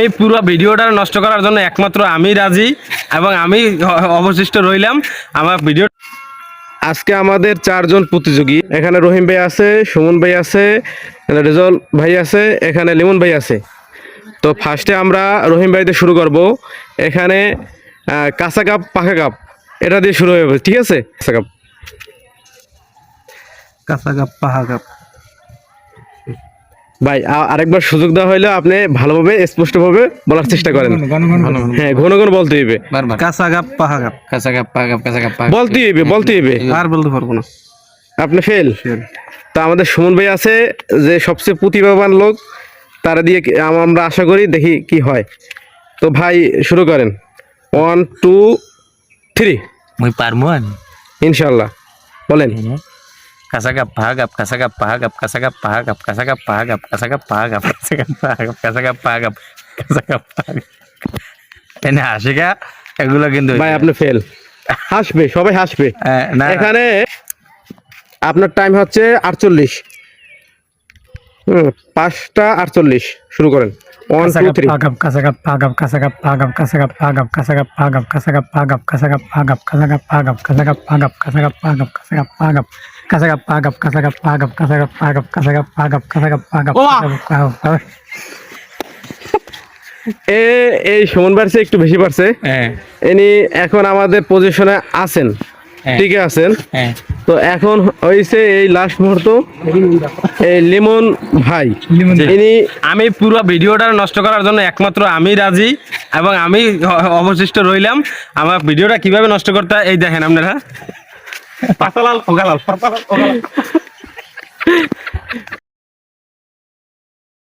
আমি পুরো ভিডিওটা নষ্ট করার জন্য একমাত্র আমি রাজি এবং আমি অবশিষ্ট রইলাম। আমার ভিডিও আজকে আমাদের চারজন প্রতিযোগী। এখানে রহিম ভাই আছে, সুমন ভাই আছে রেজল ভাই আছে, এখানে লিমন ভাই আছে। তো ফার্স্টে আমরা রহিম ভাইতে শুরু করব। এখানে কাঁচা কাপ, পাকা কাপ। এটা দিয়ে শুরু হবে ঠিক আছে? কাঁচা কাপ কাঁচা কাপ পাহা কাপ। ভাই আরেকবার সুযোগ দেওয়া হইলে আপনি ভালোভাবে স্পষ্টভাবে বলার চেষ্টা করেন। হ্যাঁ ঘন ঘন বলতে হইবে। কাঁচা পাহা কাঁচা কাঁচা বলতে হইবে বলতে হইবে। আর বলতে পারব না। আপনি ফেল। তা আমাদের সুমন ভাই আছে যে সবচেয়ে প্রতিভাবান লোক তারা দিয়ে আমরা আশা করি দেখি কি হয়। তো ভাই শুরু করেন। ওয়ান টু থ্রি মুই পারমু ইনশাল্লাহ বলেন। কাপ কাঁচা কাপ পা কাপ কাঁচা পা কাপ কাঁচা কাপ পা কাপ কাঁচা কাপ পা কাপ এনে হাসি গা এগুলো কিন্তু ভাই আপনি ফেল হাসবে সবাই হাসবে। এখানে আপনার টাইম হচ্ছে আটচল্লিশ। পাঁচটা আটচল্লিশ শুরু করেন। এই সুমন বাড়ছে একটু বেশি বাড়ছে এখন আমাদের পজিশনে আছেন হ্যাঁ। ঠিক আছেন? হ্যাঁ। তো এখন হয়েছে এই লাস্ট মুহূর্ত এই লিমন ভাই। ইনি আমি পুরো ভিডিওটা নষ্ট করার জন্য একমাত্র আমি রাজি এবং আমি অবশিষ্ট রইলাম। আমার ভিডিওটা কীভাবে নষ্ট করতে এই দেখেন আপনারা। পাতালাল ফোকালাল পাতালাল ফোকালাল